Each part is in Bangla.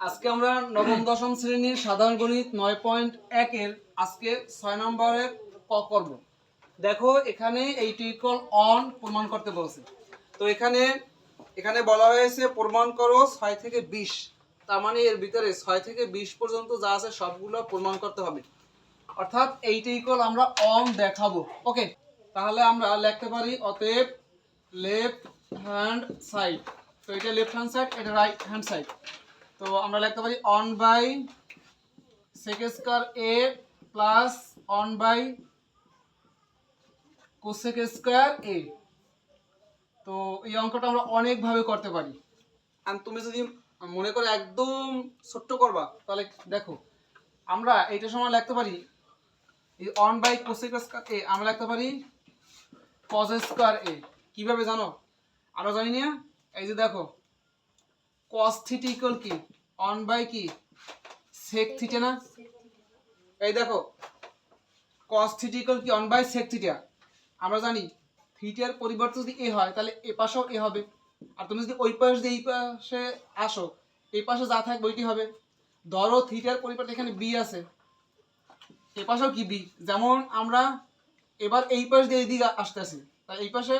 আজকে আমরা নবম, দশম শ্রেণির সাধারণ গণিত নয় পয়েন্ট একের আজকে ছয় নম্বরে ক করব। দেখো, এখানে এইটি ইকুয়াল অন প্রমাণ করতে বলছে। তো এখানে এখানে বলা হয়েছে প্রমাণ করো ছয় থেকে বিশ। তার মানে এর ভিতরে ছয় থেকে বিশ পর্যন্ত যা আছে সবগুলো প্রমাণ করতে হবে। অর্থাৎ এইটি ইকুয়াল আমরা অন দেখাবো। ওকে, তাহলে আমরা লিখতে পারি অতএব লেফট হ্যান্ড সাইড। তো এটা লেফট হ্যান্ড সাইড, এটা রাইট হ্যান্ড সাইড। তো আমরা লিখতে পারি one by sec square A plus one by cosec square A তো এই অঙ্কটা আমরা অনেকভাবে করতে পারি। আর তুমি যদি মনে করে একদম ছোট্ট করবা, তাহলে দেখো, আমরা এইটার সময় লিখতে পারি, এই one by cosec square A আমরা লিখতে পারি কজ স্কোয়ার এ কীভাবে জানো? আমরা জানি না? এই যে দেখো cos থিটা ইকুয়াল কি? অন বাই কি? sec থিটা না? এই দেখো, cos থিটা ইকুয়াল কি? অন বাই sec থিটা আমরা জানি থিটার পরিবর্তে যদি এ হয়, তাহলে এ পাশেও এ হবে। আর তুমি যদি ওই পাশ দিয়ে এই পাশে আসো, এই পাশে যা থাকবে ওইটি হবে। ধরো থিটার পরিবর্তে এখানে বি আছে। এ পাশেও কি বি যেমন আমরা এবার এই পাশ দিয়ে এইদিকে আসতেছি, তাই এই পাশে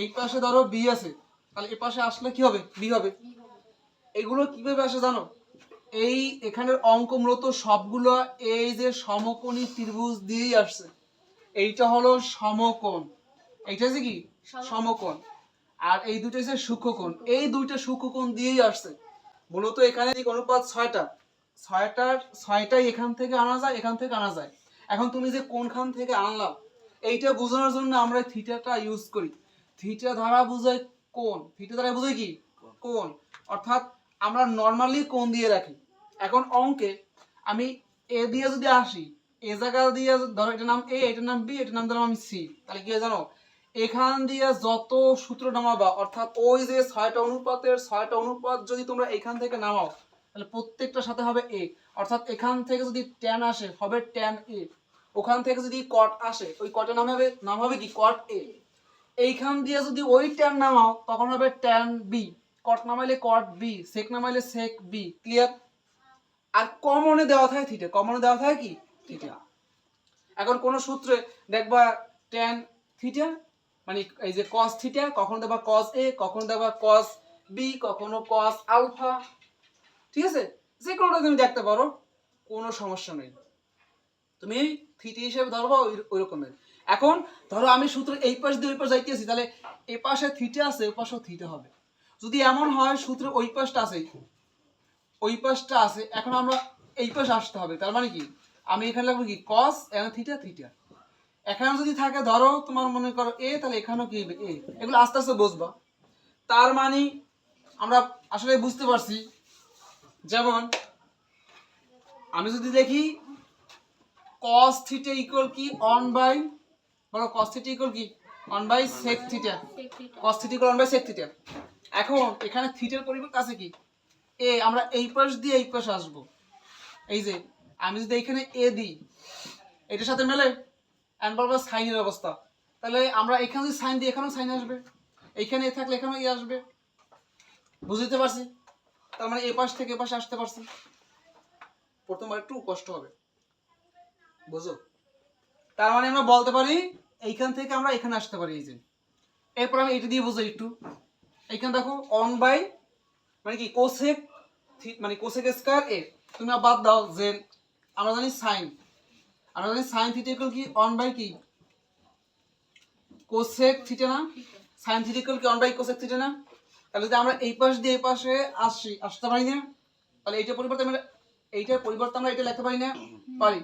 এই পাশে ধরো বি আছে। তাহলে এ পাশে আসলে কি হবে? বি হবে। এগুলো কীভাবে আসে জানো? এই এখানের অঙ্ক মূলত সবগুলো এই যে সমকোণী ত্রিভুজ দিয়েই আসছে। এইটা হলো সমকোণ। এইটা যে কি? সমকোণ। আর এই দুটো হচ্ছে সূক্ষ্মকোণ। এই দুইটা সূক্ষ্মকোণ দিয়েই আসছে। মূলত এখানে দিক অনুপাত ছয়টা ছয়টার ছয়টাই এখান থেকে আনা যায় এখান থেকে আনা যায়। এখন তুমি যে কোনখান থেকে আনলাম এইটা বোঝানোর জন্য আমরা থিটাটা ইউজ করি। থিটা ধারা বোঝায় কোণ? থিটা দ্বারা বোঝায় কি? কোন অর্থাৎ আমরা নর্মালি কোন দিয়ে রাখি। এখন অঙ্কে আমি এ দিয়ে যদি আসি, এ জায়গা দিয়ে ধরো এটার নাম এ, এটার নাম বি, এটার নাম ধরলাম আমি সি। তাহলে কি জানো? এখান দিয়ে যত সূত্র নামাবা, অর্থাৎ ওই যে ছয়টা অনুপাতের ছয়টা অনুপাত যদি তোমরা এখান থেকে নামাও, তাহলে প্রত্যেকটার সাথে হবে এ। অর্থাৎ এখান থেকে যদি ট্যান আসে, হবে ট্যান এ। ওখান থেকে যদি কট আসে, ওই কটের নাম হবে নাম হবে কি? কট এ। এইখান দিয়ে যদি ওই ট্যান নামাও, তখন হবে ট্যান বি কট নামাইলে কট বি সেক নামাইলে সেক বি ক্লিয়ার আর কমনে দেওয়া থাকে থিটা কমনে দেওয়া থাকে কি? থিটা এখন কোন সূত্রে দেখবা ট্যান থিটা মানে এই যে কস থিটা কখনো দেখবা কস এ কখনো দেখবা কস বি কখনো কস আলফা ঠিক আছে? যে কোনোটা তুমি দেখতে পারো, কোনো সমস্যা নেই। তুমি থিটি হিসেবে ধরবা ওই ওই রকমের এখন ধরো আমি সূত্র এই পাশ দিয়ে ওই পাশ যাইতেছি, তাহলে এ পাশে থিটা আছে, ওই পাশেও থিটা হবে। যদি এমন হয় সূত্র ওই পাশটা আছে, ওই পাশটা আছে, এখন আমরা এই পাশে আসতে হবে। তার মানে কি? আমি এখানে লাগবো কি? কস এখানে থিটা থিটা এখানে যদি থাকে ধরো তোমার মনে করো এ তাহলে এখানেও কি এ এগুলো আস্তে আস্তে বুঝবা। তার মানে আমরা আসলে বুঝতে পারছি, যেমন আমি যদি দেখি কস থিটা ইকুয়াল কি? অন বাই বলো cos থিটা ইকুয়াল কি? One by sec theta cos theta equal one by sec theta এখন এখানে থিটার পরিবর্তে আছে কি? এ আমরা এই পাশ দিয়ে এই পাশে আসব। এই যে আমি যদি এখানে এ দিই এটার সাথে মেলে এন্ড বলব সাইনের অবস্থা। তাহলে আমরা এখানে যদি সাইন দিই এখানেও সাইন আসবে। এইখানে এ থাকলে এখানেও এ আসবে। বুঝতে পারছি? তার মানে এ পাশ থেকে এ পাশে আসতে পারছি। প্রথমবার একটু কষ্ট হবে। বুঝো তার মানে আমরা বলতে পারি এইখান থেকে আমরা এখানে আসতে পারি, এই যে। এরপর আমি এটা দিয়ে বুঝাই একটু। এইখানে দেখো অন বাই মানে কি কোসেক মানে কোসেক স্কয়ার এ তুমি বাদ দাও যে আমরা জানি সাইন আমরা জানি সাইন থিটা ইকুয়াল কি অন বাই কি? কোসেক থিটা না? সাইন থিটা ইকুয়াল কি অন বাই কোসেক থিটা না? তাহলে যদি আমরা এই পাশ দিয়ে এই পাশে আসি, আসতে পারি না, তাহলে এইটার পরিবর্তে আমরা এইটার পরিবর্তে আমরা এটা লিখতে পারি না, পারি।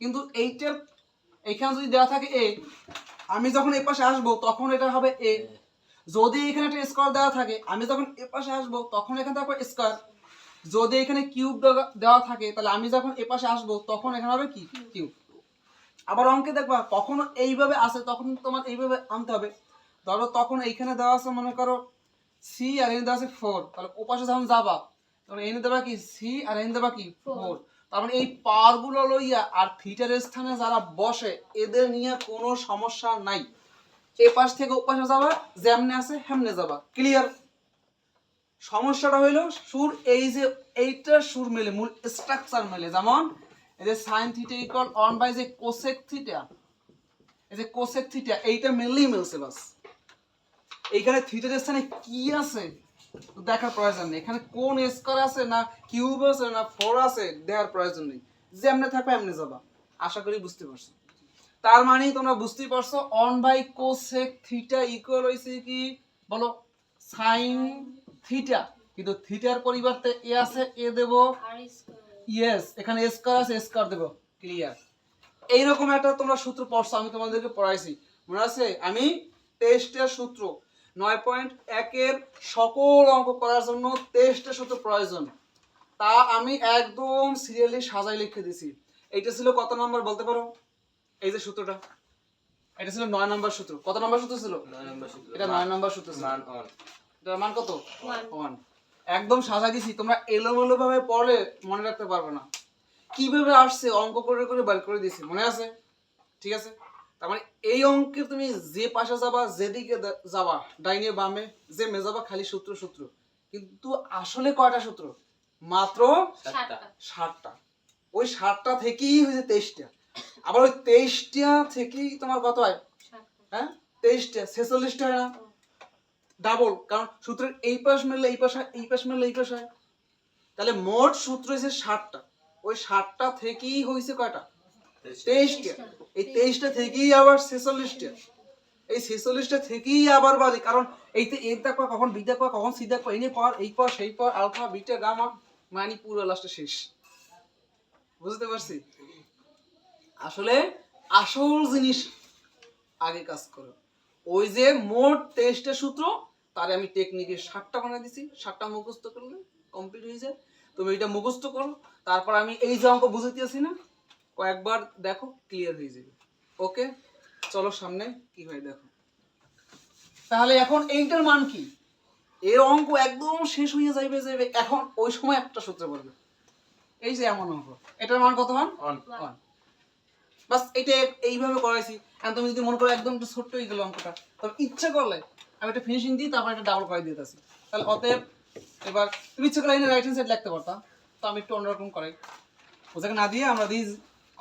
কিন্তু এইটার এখানে যদি দেওয়া থাকে এ আমি যখন এই পাশে আসব তখন এটা হবে এ যদি এখানে একটা স্কোয়ার দেওয়া থাকে আমি যখন এ পাশে আসব তখন এখানে থাকবে স্কোয়ার যদি এখানে কিউব দেওয়া থাকে তাহলে আমি যখন এ পাশে আসব তখন এখানে হবে কি? কিউব আবার অঙ্কে দেখবা কখনো এইভাবে আসে তখন তোমার এইভাবে আনতে হবে। ধরো তখন এইখানে দেওয়া আছে মনে করো সি আর এনে দেওয়া আছে ফোর তাহলে ও পাশে যখন যাবা তখন এনে দেবা কি? সি আর এনে দেবা কি? ফোর তার মানে এই পাওয়ারগুলো লইয়া আর থিটার স্থানে যারা বসে, এদের নিয়ে কোনো সমস্যা নাই। এ পাশ থেকে ও পাশে যাবা, যেমনে আছে হেমনে যাবা। ক্লিয়ার সমস্যাটা হইল, সুর এই যে এইটার সুর মেলে, মূল স্ট্রাকচার মেলে। যেমন, এই যে sine theta equal one by যে কোসেক থিটা এই যে কোসেক থিটা এইটা মেললেই মিলছে বাস। এইখানে থিটার স্থানে কি আছে? দেখার প্রয়োজন নেই। এখানে কোন স্কোয়ার আছে না কিউব আছে না ফোর আছে দেখার প্রয়োজন নেই। যেমনে থাকবে এমনি যাবা। আশা করি বুঝতে পারছ। তার মানে তোমরা বুঝতেই পারছ one by cosec theta equal হইছে কি? বলো সাইন থিটা কিন্তু থিটার পরিবর্তে এ আছে এ দেব ইয়েস এখানে স্কোয়ার আছে স্কোয়ার দেব। ক্লিয়ার এইরকম একটা তোমরা সূত্র পড়ছো, আমি তোমাদেরকে পড়াইছি। মনে আছে? আমি টেস্টের সূত্র নয় পয়েন্ট একের সকল অঙ্ক করার জন্য টেস্টের সূত্র প্রয়োজন। তা আমি একদম সিরিয়ালি সাজাই লিখে দিছি। এইটা ছিল কত নাম্বার বলতে পারো? এই যে সূত্রটা। এটা ছিল নয় নম্বর সূত্র। কত নম্বর সূত্র ছিল? নয় নম্বর সূত্র। এটা নয় নম্বর সূত্র ছিল। মান এটার মান কত? ওয়ান। একদম সাজাই দিছি। তোমরা এলোমেলো ভাবে পড়লে মনে রাখতে পারবে না। কীভাবে আসছে? অঙ্ক করে করে বার করে দিছি মনে আছে? ঠিক আছে? তার মানে এই অঙ্কে তুমি যে পাশে যাবা যেদিকে যাবা ডাইনে বামে যে মেজাবা খালি সূত্র সূত্র। কিন্তু আসলে কয়টা সূত্র? মাত্র ষাটটা ওই ষাটটা থেকেই হয়েছে তেইশটা। আবার ওই তেইশটা থেকেই তোমার কত হয়? হ্যাঁ? তেইশটা ছেচল্লিশটা হয় না? ডাবল কারণ সূত্রের এই পাশ মিললে এই পাশ এই পাশ মিললে এই পাশ হয়। তাহলে মোট সূত্র হয়েছে ষাটটা ওই ষাটটা থেকেই হয়েছে কয়টা? তেইশটা। এই তেইশটা থেকেই আবার ছেচল্লিশটা। এই ছেচল্লিশটা থেকেই আবার বাড়ে কারণ এইতে এ দেখবা কখন বি দেখবা কখন সি দেখবা এই পর এই পর, সেই পর, আলফা, বিটা, গামা মানে পুরো লাস্টে শেষ। বুঝতে পারছি? আসলে আসল জিনিস আগে কাজ করো। ওই যে মোট তেইশটা সূত্র, তারে আমি টেকনিকে ষাটটা বানিয়ে দিছি। ষাটটা মুখস্থ করলে কমপ্লিট হয়ে যায়। তুমি এটা মুখস্থ করো। তারপর আমি এই যে অঙ্ক বুঝাইতেছি না কয়েকবার দেখো ক্লিয়ার হয়ে যাবে। ওকে চলো সামনে কি হয় দেখো। তাহলে এখন এইটার মান কি? এর অঙ্ক একদম শেষ হয়ে যাইবে যাইবে। এখন ওই সময় একটা সূত্র বলবে। এই যে এমন অঙ্ক। এটার মান কত অন ওয়ান। বাস এটা এইভাবে করাইছি। এখন তুমি যদি মনে করো একদম একটু ছোট্ট হয়ে গেল অঙ্কটা তবে ইচ্ছা করলে আমি একটা ফিনিশিং দিই তারপর একটা ডাবল করে দিতেছি। তাহলে অতএব এবার তুমি ইচ্ছা করলে রাইট হ্যান্ড সাইড লিখতে পারতাম তো আমি একটু অন্যরকম করাই। ওটাকে না দিয়ে আমরা দিই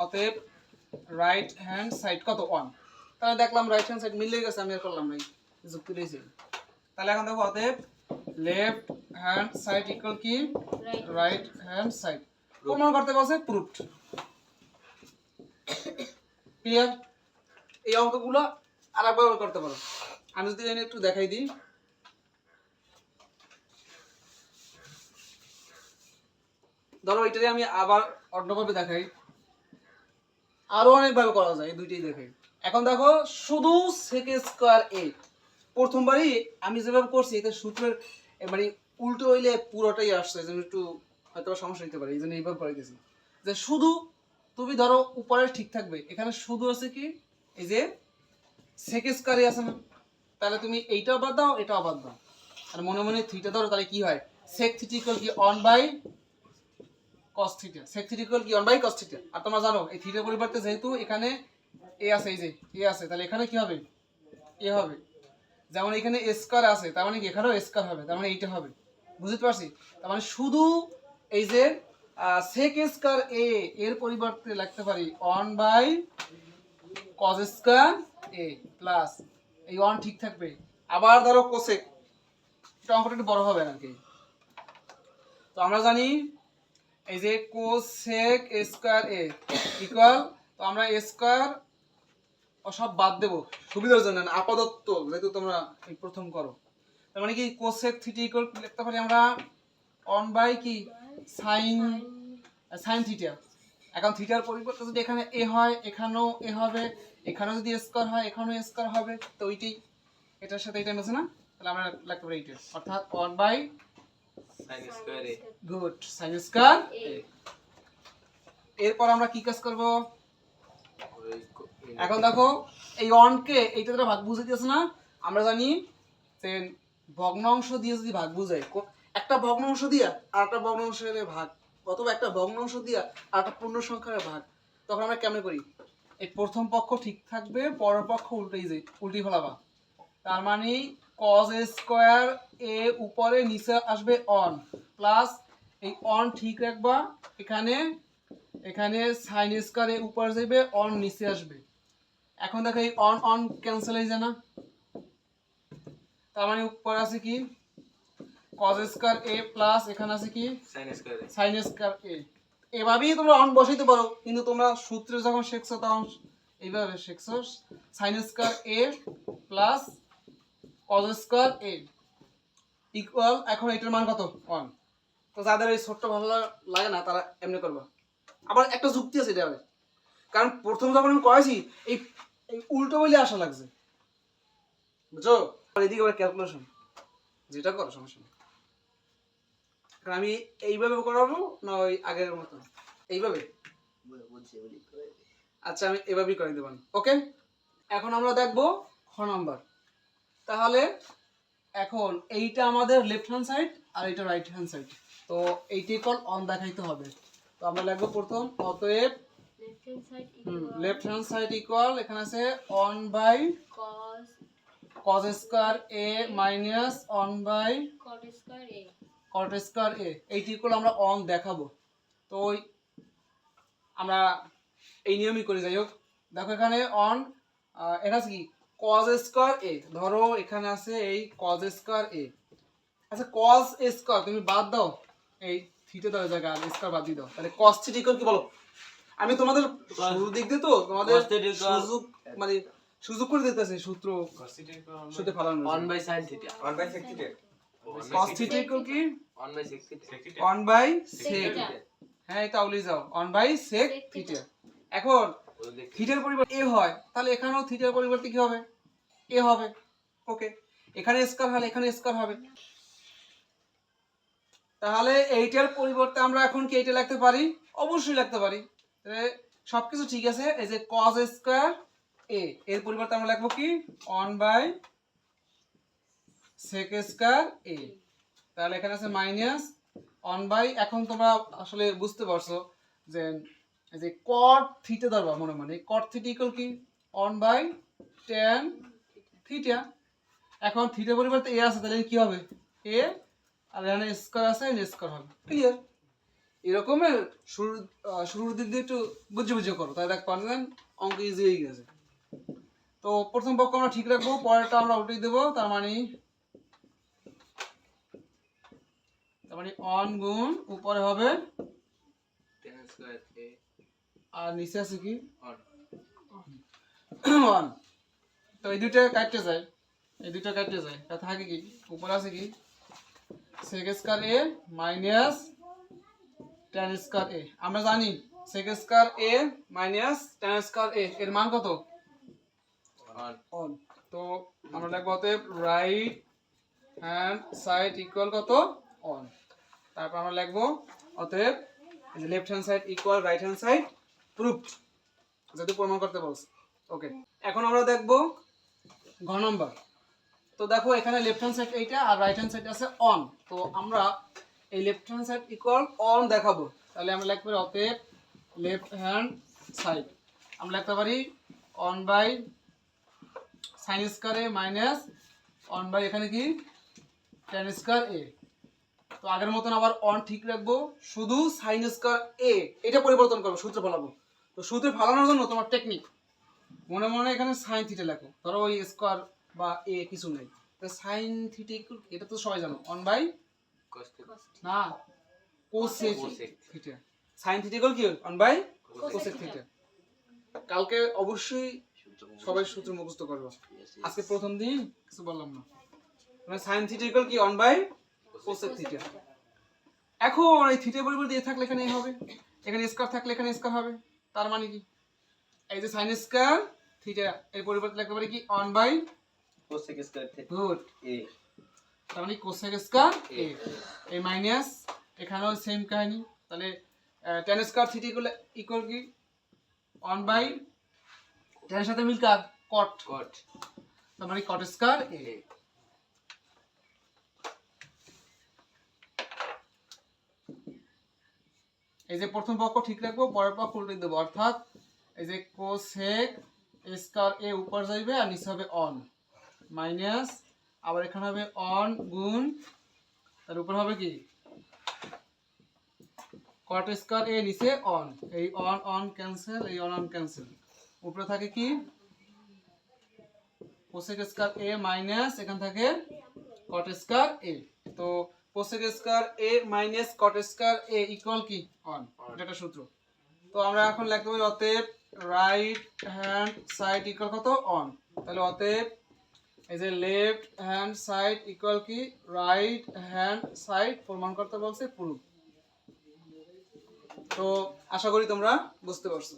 অতএব রাইট হ্যান্ড সাইড কত? ওয়ান তাহলে দেখলাম রাইট হ্যান্ড সাইড মিলে গেছে আমি আর করলাম নাই যুক্তি তাহলে এখন দেখো অতএব লেফট হ্যান্ড সাইড ইকুয়াল কি? রাইট হ্যান্ড সাইড প্রমাণ করতে বলছে প্রুফড ক্লিয়ার এই অঙ্কগুলো আর একবার করতে পারো। আমি যদি একটু দেখাই দিই। ধরো এটারে আমি আবার অন্যভাবে দেখাই। আরও অনেকভাবে করা যায়, এই দুইটাই দেখে। এখন দেখো, শুধু সেকে স্কোয়ার এ প্রথমবারই আমি যেভাবে করছি এটা সূত্রের মানে উল্টো হইলে পুরোটাই আসছে, এই একটু হয়তো সমস্যা হতে পারে, এই জন্য এইভাবে করে দিয়েছি যে শুধু, তুমি ধরো উপরে ঠিক থাকবে, এখানে শুধু আছে কি, এই যে সেক স্কোয়ারই আছে না তাহলে তুমি এইটাও বাদ দাও, এটাও বাদ দাও। আর মনে মনে থ্রিটা ধরো, তাহলে কি হয়? সেক ইকুয়াল কি one by cos theta sec theta equal কি? অন বাই কস থিটা আর তোমরা জানো, এই থিটার পরিবর্তে যেহেতু এখানে এ আছে, এই যে এ আছে, তাহলে এখানে কি হবে? এ হবে। যেমন এখানে স্কোয়ার আছে, তার মানে এখানেও স্কোয়ার হবে, তার মানে এইটা হবে। বুঝতে পারছি? তার মানে শুধু এই যে সেক স্কোয়ার এ এর পরিবর্তে লিখতে পারি one by cos square A plus এই ওয়ান ঠিক থাকবে। আবার ধরো কোসেক এটা অঙ্কটা একটু বড় হবে আর কি। তো আমরা জানি এই যে কোসেক স্কোয়ার এ ইকুয়াল তো আমরা স্কোয়ার সব বাদ দেবো। সুবিধার জন্য আপাতত যেহেতু তোমরা এই প্রথম করো। তার মানে কি কোসেক থিটা ইকুয়াল লিখতে পারি আমরা? অন বাই কি? Sine sine theta. এখন থিটার পরিবর্তে যদি এখানে এ হয়, এখানেও এ হবে, এখানেও যদি স্কোয়ার হয়, এখানেও স্কোয়ার হবে, তো ওইটাই। এটার সাথে এটা মিলছে না? তাহলে আমরা লিখতে পারি এইটা। অর্থাৎ ওয়ান বাই স্কয়ারে গুড স্কোয়ার এরপর আমরা কি কাজ করব? এখন দেখো এই অনকে এইটা ভাগ বুঝে দিয়েছে না? আমরা জানি যে ভগ্নাংশ দিয়ে যদি ভাগ বুঝাই একটা ভগ্নাংশ দিয়া আর একটা ভাগ অথবা একটা ভগ্নাংশ দিয়া আর একটা পূর্ণ সংখ্যার ভাগ তখন আমরা কেমন করি? এই প্রথম পক্ষ ঠিক থাকবে পরের পক্ষ উল্টেই যায় উল্টি ফেলাবা। তার মানে কজ স্কোয়ার এ উপরে নিচে আসবে অন প্লাস এই অন ঠিক রাখবা এখানে এখানে সাইন স্কোয়ার এ উপরে যাবে অন নিচে আসবে। এখন দেখো এই অন অন ক্যান্সেল হয়ে যায় না। তার মানে উপরে আছে কি? কজ স্কোয়ার এ প্লাস এখানে আছে কি? সাইন স্কয়ারে এ এভাবেই তোমরা অন বসাইতে পারো কিন্তু তোমরা সূত্রে যখন শিখছো তখন এইভাবে শিখছো। Sine square A plus cos square A equal এখন এটার মান কত? ওয়ান তো যাদের এই ছোট্ট ভালো লাগে না, তারা এমনি করবা। আবার একটা যুক্তি আছে এটা কারণ প্রথম যখন আমি করেছি এই উল্টো বলে আসা লাগছে। বুঝছ? এদিকে আবার ক্যালকুলেশন যেটা করো, সমস্যা নেই। কারণ আমি এইভাবে করাবো না ওই আগের মতো? এইভাবে? আচ্ছা আমি এভাবেই করে দেবো। ওকে? এখন আমরা দেখব খ নাম্বার। তাহলে এখন এইটা আমাদের লেফট হ্যান্ড সাইড আর এইটা রাইট হ্যান্ড সাইড তো এইটি কল অন দেখাইতে হবে। তো আমরা লিখব প্রথম অতএব লেফট হ্যান্ড সাইড ইকুয়াল এখানে আছে one by cos square A minus one by cot square A eighty equal আমরা অন দেখাবো। তো ওই আমরা এই নিয়মই করে যাই হোক। দেখো এখানে অন এটা কি? কজ স্কোয়ার এ ধরো এখানে আছে এই কজ স্কোয়ার এ আচ্ছা কজ স্কোয়ার তুমি বাদ দাও। এই থিটে দাও জায়গা আর স্কোয়ার বাদ দিয়ে দাও। তাহলে কজ থিট ইকুয়াল কি বলো? আমি তোমাদের শুরুর দিক দিয়ে তো তোমাদের Cos সুযোগ মানে সুযোগ করে দিতেছে সূত্র সূত্রে ফালানো 1 বাই sin theta 1 by sec theta cos theta equal কি? 1 by sec theta one by Sec sec হ্যাঁ এটা উলি যাও। One by sec Sec theta এখন থিটার পরিবর্তে এ হয়, তাহলে এখানেও থিটার পরিবর্তে কি হবে? এ হবে। ওকে এখানে স্কয়ার হলে এখানে স্কয়ার হবে। তাহলে এইটার পরিবর্তে আমরা এখন কি এইটা লিখতে পারি? অবশ্যই লিখতে পারি। তাহলে সবকিছু ঠিক আছে? এই যে cos স্কয়ার এ এর পরিবর্তে আমরা লিখব কি? 1 বাই sec স্কয়ার এ তাহলে এখানে আছে মাইনাস 1 বাই এখন তোমরা আসলে বুঝতে পারছ যে যে cot থিটা ধরবা মনে মনে। cot থিটা ইকুয়াল কি? অন বাই টেন থিটা এখন থিটা পরিবর্তে এ আছে, তাহলে কি হবে? এ আর এখানে স্কয়ার আছে, এখানে স্কয়ার হবে। ক্লিয়ার এরকমের শুরু শুরুর দিক দিয়ে একটু বুঝে বুঝে করো তাই দেখ পারবেন অঙ্ক ইজি হয়ে গেছে। তো প্রথম পক্ষ আমরা ঠিক রাখব, পরেরটা আমরা উঠিয়ে দেবো, তার মানে তার মানে অন গুণ উপরে হবে 10 স্কয়ার আর নিচে আছে কি? 1 ওয়ান তো এই দুইটা কাটতে যায় এই দুইটা কাটতে যায় তা থাকে কি? উপরে আছে কি? Sec square A minus tan square A আমরা জানি sec square A minus tan square A এর মান কত? 1 অন তো আমরা লিখব অতএব রাইট হ্যান্ড সাইড ইকুয়াল কত? অন তারপর আমরা লিখব অতএব যে left hand side equal right hand side proved যদি প্রমাণ করতে বলছে। ওকে এখন আমরা দেখব ঘ নম্বর। তো দেখো, এখানে লেফট হ্যান্ড সাইড এইটা আর রাইট হ্যান্ড সাইড আছে অন তো আমরা এই left hand side equal one দেখাবো। তাহলে আমরা লিখতে পারি অতএব লেফট হ্যান্ড সাইড আমরা লিখতে পারি one by sine square A minus one by এখানে কি? টেন স্কয়ার এ তো আগের মতন আবার অন ঠিক রাখব। শুধু সাইন স্কয়ার এ এটা পরিবর্তন করব, সূত্র ফলাবো। তো সূত্রে ফালানোর জন্য তোমার টেকনিক মনে মনে এখানে সাইন থিটা লেখো। ধরো ওই স্কোয়ার বা এ কিছু নেই। তো সাইন থিটা এটা তো সবাই জানো। অন বাই না cosec theta sine theta equal কি? One by cosec. থিটা কালকে অবশ্যই সবাই সূত্র মুখস্থ করব আজকে প্রথম দিন কিছু বললাম না। মানে সাইন থিটা ইকুয়াল কি? অন বাই কোসেক থিটা এখন এই থিটা পরিবর্তে এ থাকলে এখানে হবে। এখানে স্কয়ার থাকলে এখানে স্কয়ার হবে। তার মানে কি? এই যে সাইন স্কয়ার থিটা এর পরিবর্তে লিখতে পারি কি? One by cosec square theta good A তার মানে কোসেক স্কয়ার এ এই মাইনাস এখানেও সেম কাহিনী। তাহলে tan square theta equal equal কি? অন বাই টেনের সাথে মিল কার? কট cot তার মানে কট স্কয়ার এ এই যে প্রথম পক্ষ ঠিক রাখব, পরের পক্ষ উল্টে দেবো। অর্থাৎ এই যে কোসেক স্কয়ার এ উপর যাইবে আর নিচে হবে অন। মাইনাস, আবার এখানে হবে অন গুণ, তার উপর হবে কি? কট স্কোয়ার এ নিচে অন। এই অন অন ক্যান্সেল এই অন অন ক্যান্সেল উপরে থাকে কি? কোসেক স্কোয়ার এ মাইনাস, এখান থাকে কট স্কোয়ার এ। তো cosec square A minus cot square A equal কি? অন এটা সূত্র। তো আমরা এখন লিখতে পারি অতএব রাইট হ্যান্ড সাইড ইকুয়াল কত? অন তাহলে অতএব এই যে লেফট হ্যান্ড সাইড ইকুয়াল কি? রাইট হ্যান্ড সাইড প্রমাণ করতে বলছে প্রুফ তো আশা করি তোমরা বুঝতে পারছ।